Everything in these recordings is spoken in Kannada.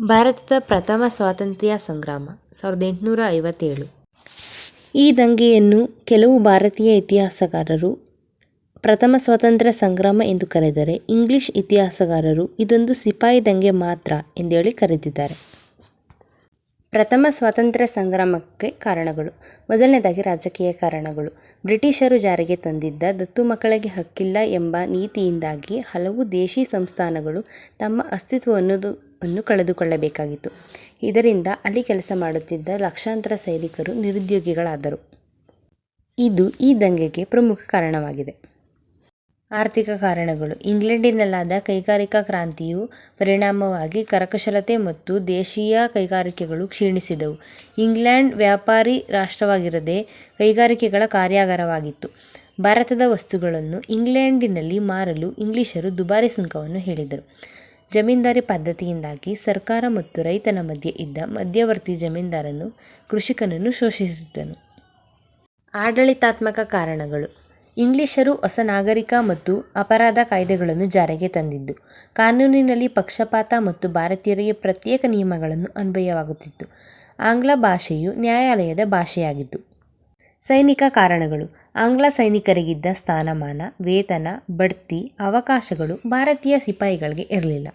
ಭಾರತದ ಪ್ರಥಮ ಸ್ವಾತಂತ್ರ್ಯ ಸಂಗ್ರಾಮ, ಸಾವಿರದ ಎಂಟುನೂರ ಐವತ್ತೇಳು. ಈ ದಂಗೆಯನ್ನು ಕೆಲವು ಭಾರತೀಯ ಇತಿಹಾಸಕಾರರು ಪ್ರಥಮ ಸ್ವಾತಂತ್ರ್ಯ ಸಂಗ್ರಾಮ ಎಂದು ಕರೆದರೆ ಇಂಗ್ಲಿಷ್ ಇತಿಹಾಸಕಾರರು ಇದೊಂದು ಸಿಪಾಯಿ ದಂಗೆ ಮಾತ್ರ ಎಂದೇಳಿ ಕರೆದಿದ್ದಾರೆ. ಪ್ರಥಮ ಸ್ವಾತಂತ್ರ್ಯ ಸಂಗ್ರಾಮಕ್ಕೆ ಕಾರಣಗಳು. ಮೊದಲನೇದಾಗಿ ರಾಜಕೀಯ ಕಾರಣಗಳು. ಬ್ರಿಟಿಷರು ಜಾರಿಗೆ ತಂದಿದ್ದ ದತ್ತು ಮಕ್ಕಳಿಗೆ ಹಕ್ಕಿಲ್ಲ ಎಂಬ ನೀತಿಯಿಂದಾಗಿ ಹಲವು ದೇಶಿ ಸಂಸ್ಥಾನಗಳು ತಮ್ಮ ಅಸ್ತಿತ್ವವನ್ನು ವನ್ನು ಕಳೆದುಕೊಳ್ಳಬೇಕಾಗಿತ್ತು. ಇದರಿಂದ ಅಲ್ಲಿ ಕೆಲಸ ಮಾಡುತ್ತಿದ್ದ ಲಕ್ಷಾಂತರ ಸೈನಿಕರು ನಿರುದ್ಯೋಗಿಗಳಾದರು. ಇದು ಈ ದಂಗೆಗೆ ಪ್ರಮುಖ ಕಾರಣವಾಗಿದೆ. ಆರ್ಥಿಕ ಕಾರಣಗಳು. ಇಂಗ್ಲೆಂಡಿನಲ್ಲಾದ ಕೈಗಾರಿಕಾ ಕ್ರಾಂತಿಯು ಪರಿಣಾಮವಾಗಿ ಕರಕುಶಲತೆ ಮತ್ತು ದೇಶೀಯ ಕೈಗಾರಿಕೆಗಳು ಕ್ಷೀಣಿಸಿದವು. ಇಂಗ್ಲೆಂಡ್ ವ್ಯಾಪಾರಿ ರಾಷ್ಟ್ರವಾಗಿರದೆ ಕೈಗಾರಿಕೆಗಳ ಕಾರ್ಯಾಗಾರವಾಗಿತ್ತು. ಭಾರತದ ವಸ್ತುಗಳನ್ನು ಇಂಗ್ಲೆಂಡಿನಲ್ಲಿ ಮಾರಲು ಇಂಗ್ಲಿಷರು ದುಬಾರಿ ಸುಂಕವನ್ನು ಹೇಳಿದರು. ಜಮೀನ್ದಾರಿ ಪದ್ಧತಿಯಿಂದಾಗಿ ಸರ್ಕಾರ ಮತ್ತು ರೈತನ ಮಧ್ಯೆ ಇದ್ದ ಮಧ್ಯವರ್ತಿ ಜಮೀನ್ದಾರನು ಕೃಷಿಕನನ್ನು ಶೋಷಿಸಿದ್ದನು ಆಡಳಿತಾತ್ಮಕ ಕಾರಣಗಳು. ಇಂಗ್ಲಿಷರು ಹೊಸ ನಾಗರಿಕ ಮತ್ತು ಅಪರಾಧ ಕಾಯ್ದೆಗಳನ್ನು ಜಾರಿಗೆ ತಂದಿದ್ದು, ಕಾನೂನಿನಲ್ಲಿ ಪಕ್ಷಪಾತ ಮತ್ತು ಭಾರತೀಯರಿಗೆ ಪ್ರತ್ಯೇಕ ನಿಯಮಗಳನ್ನು ಅನ್ವಯವಾಗುತ್ತಿತ್ತು. ಆಂಗ್ಲ ಭಾಷೆಯು ನ್ಯಾಯಾಲಯದ ಭಾಷೆಯಾಗಿತ್ತು. ಸೈನಿಕ ಕಾರಣಗಳು. ಆಂಗ್ಲ ಸೈನಿಕರಿಗಿದ್ದ ಸ್ಥಾನಮಾನ, ವೇತನ, ಬಡ್ತಿ, ಅವಕಾಶಗಳು ಭಾರತೀಯ ಸಿಪಾಯಿಗಳಿಗೆ ಇರಲಿಲ್ಲ.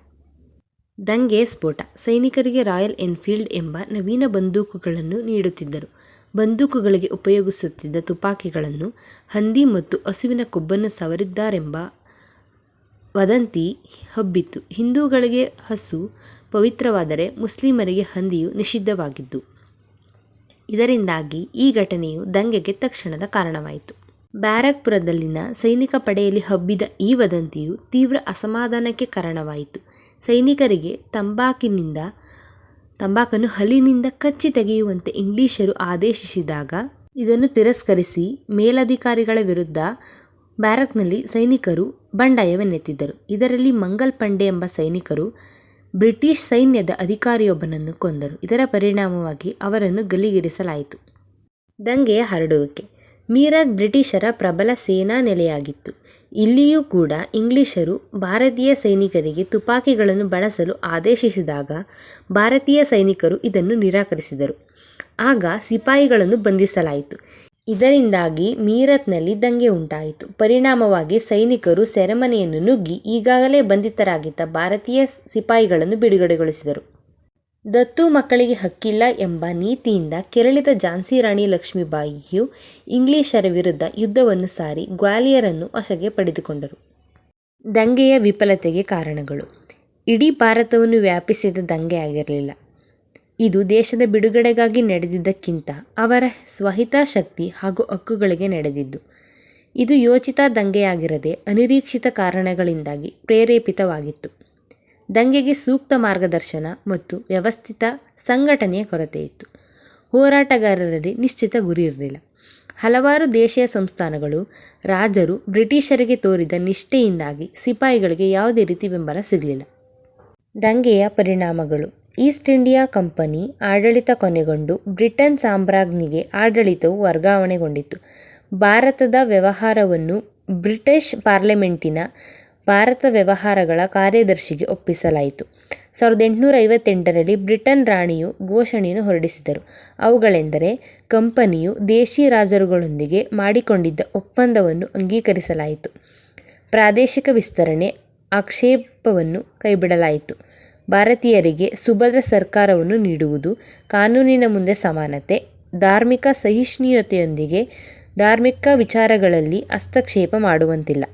ದಂಗೆ ಸ್ಫೋಟ. ಸೈನಿಕರಿಗೆ ರಾಯಲ್ ಎನ್ಫೀಲ್ಡ್ ಎಂಬ ನವೀನ ಬಂದೂಕುಗಳನ್ನು ನೀಡುತ್ತಿದ್ದರು. ಬಂದೂಕುಗಳಿಗೆ ಉಪಯೋಗಿಸುತ್ತಿದ್ದ ತುಪಾಕಿಗಳನ್ನು ಹಂದಿ ಮತ್ತು ಹಸುವಿನ ಕೊಬ್ಬನ್ನು ಸವರಿದ್ದಾರೆಂಬ ವದಂತಿ ಹಬ್ಬಿತ್ತು. ಹಿಂದೂಗಳಿಗೆ ಹಸು ಪವಿತ್ರವಾದರೆ ಮುಸ್ಲಿಮರಿಗೆ ಹಂದಿಯು ನಿಷಿದ್ಧವಾಗಿದ್ದು ಇದರಿಂದಾಗಿ ಈ ಘಟನೆಯು ದಂಗೆಗೆ ತಕ್ಷಣದ ಕಾರಣವಾಯಿತು. ಬ್ಯಾರಕ್ಪುರದಲ್ಲಿನ ಸೈನಿಕ ಪಡೆಯಲ್ಲಿ ಹಬ್ಬಿದ ಈ ವದಂತಿಯು ತೀವ್ರ ಅಸಮಾಧಾನಕ್ಕೆ ಕಾರಣವಾಯಿತು. ಸೈನಿಕರಿಗೆ ತಂಬಾಕಿನಿಂದ, ತಂಬಾಕನ್ನು ಹಲ್ಲಿನಿಂದ ಕಚ್ಚಿ ತೆಗೆಯುವಂತೆ ಇಂಗ್ಲಿಷರು ಆದೇಶಿಸಿದಾಗ ಇದನ್ನು ತಿರಸ್ಕರಿಸಿ ಮೇಲಧಿಕಾರಿಗಳ ವಿರುದ್ಧ ಬ್ಯಾರಕ್ನಲ್ಲಿ ಸೈನಿಕರು ಬಂಡಾಯವೆನ್ನೆತ್ತಿದ್ದರು. ಇದರಲ್ಲಿ ಮಂಗಲ್ ಪಂಡೆ ಎಂಬ ಸೈನಿಕರು ಬ್ರಿಟಿಷ್ ಸೈನ್ಯದ ಅಧಿಕಾರಿಯೊಬ್ಬನನ್ನು ಕೊಂದರು. ಇದರ ಪರಿಣಾಮವಾಗಿ ಅವರನ್ನು ಗಲ್ಲಿಗೇರಿಸಲಾಯಿತು ದಂಗೆಯ ಹರಡುವಿಕೆ. ಮೀರತ್ ಬ್ರಿಟಿಷರ ಪ್ರಬಲ ಸೇನಾ ನೆಲೆಯಾಗಿತ್ತು. ಇಲ್ಲಿಯೂ ಕೂಡ ಇಂಗ್ಲಿಷರು ಭಾರತೀಯ ಸೈನಿಕರಿಗೆ ತುಪಾಕಿಗಳನ್ನು ಬಳಸಲು ಆದೇಶಿಸಿದಾಗ ಭಾರತೀಯ ಸೈನಿಕರು ಇದನ್ನು ನಿರಾಕರಿಸಿದರು. ಆಗ ಸಿಪಾಯಿಗಳನ್ನು ಬಂಧಿಸಲಾಯಿತು. ಇದರಿಂದಾಗಿ ಮೀರತ್ನಲ್ಲಿ ದಂಗೆ ಉಂಟಾಯಿತು. ಪರಿಣಾಮವಾಗಿ ಸೈನಿಕರು ಸೆರೆಮನೆಯನ್ನು ನುಗ್ಗಿ ಈಗಾಗಲೇ ಬಂಧಿತರಾಗಿದ್ದ ಭಾರತೀಯ ಸಿಪಾಯಿಗಳನ್ನು ಬಿಡುಗಡೆಗೊಳಿಸಿದರು. ದತ್ತು ಮಕ್ಕಳಿಗೆ ಹಕ್ಕಿಲ್ಲ ಎಂಬ ನೀತಿಯಿಂದ ಕೆರಳಿದ ಝಾನ್ಸಿ ರಾಣಿ ಲಕ್ಷ್ಮೀಬಾಯಿಯು ಇಂಗ್ಲಿಷರ ವಿರುದ್ಧ ಯುದ್ಧವನ್ನು ಸಾರಿ ಗ್ವಾಲಿಯರನ್ನು ವಶಗೆ ಪಡೆದುಕೊಂಡರು. ದಂಗೆಯ ವಿಫಲತೆಗೆ ಕಾರಣಗಳು. ಇಡೀ ಭಾರತವನ್ನು ವ್ಯಾಪಿಸಿದ ದಂಗೆ ಆಗಿರಲಿಲ್ಲ. ಇದು ದೇಶದ ಬಿಡುಗಡೆಗಾಗಿ ನಡೆದಿದ್ದಕ್ಕಿಂತ ಅವರ ಸ್ವಹಿತಾಸಕ್ತಿ ಹಾಗೂ ಹಕ್ಕುಗಳಿಗೆ ನಡೆದಿದ್ದು. ಇದು ಯೋಚಿತ ದಂಗೆಯಾಗಿರದೆ ಅನಿರೀಕ್ಷಿತ ಕಾರಣಗಳಿಂದಾಗಿ ಪ್ರೇರೇಪಿತವಾಗಿತ್ತು. ದಂಗೆಗೆ ಸೂಕ್ತ ಮಾರ್ಗದರ್ಶನ ಮತ್ತು ವ್ಯವಸ್ಥಿತ ಸಂಘಟನೆಯ ಕೊರತೆಯಿತ್ತು. ಹೋರಾಟಗಾರರಲ್ಲಿ ನಿಶ್ಚಿತ ಗುರಿ ಇರಲಿಲ್ಲ. ಹಲವಾರು ದೇಶೀಯ ಸಂಸ್ಥಾನಗಳು, ರಾಜರು ಬ್ರಿಟಿಷರಿಗೆ ತೋರಿದ ನಿಷ್ಠೆಯಿಂದಾಗಿ ಸಿಪಾಯಿಗಳಿಗೆ ಯಾವುದೇ ರೀತಿ ಬೆಂಬಲ ಸಿಗಲಿಲ್ಲ. ದಂಗೆಯ ಪರಿಣಾಮಗಳು ಈಸ್ಟ್ ಇಂಡಿಯಾ ಕಂಪನಿ ಆಡಳಿತ ಕೊನೆಗೊಂಡು ಬ್ರಿಟನ್ ಸಾಮ್ರಾಜ್ಞಿಗೆ ಆಡಳಿತವು ವರ್ಗಾವಣೆಗೊಂಡಿತು ಭಾರತದ ವ್ಯವಹಾರವನ್ನು ಬ್ರಿಟಿಷ್ ಪಾರ್ಲಿಮೆಂಟಿನ ಭಾರತ ವ್ಯವಹಾರಗಳ ಕಾರ್ಯದರ್ಶಿಗೆ ಒಪ್ಪಿಸಲಾಯಿತು. ಸಾವಿರದ ಎಂಟುನೂರ ಐವತ್ತೆಂಟರಲ್ಲಿ ಬ್ರಿಟನ್ ರಾಣಿಯು ಘೋಷಣೆಯನ್ನು ಹೊರಡಿಸಿದರು. ಅವುಗಳೆಂದರೆ, ಕಂಪನಿಯು ದೇಶಿ ರಾಜರುಗಳೊಂದಿಗೆ ಮಾಡಿಕೊಂಡಿದ್ದ ಒಪ್ಪಂದವನ್ನು ಅಂಗೀಕರಿಸಲಾಯಿತು. ಪ್ರಾದೇಶಿಕ ವಿಸ್ತರಣೆ ಆಕ್ಷೇಪವನ್ನು ಕೈಬಿಡಲಾಯಿತು. ಭಾರತೀಯರಿಗೆ ಸುಭದ್ರ ಸರ್ಕಾರವನ್ನು ನೀಡುವುದು ಕಾನೂನಿನ ಮುಂದೆ ಸಮಾನತೆ ಧಾರ್ಮಿಕ ಸಹಿಷ್ಣುತೆಯೊಂದಿಗೆ ಧಾರ್ಮಿಕ ವಿಚಾರಗಳಲ್ಲಿ ಹಸ್ತಕ್ಷೇಪ ಮಾಡುವಂತಿಲ್ಲ.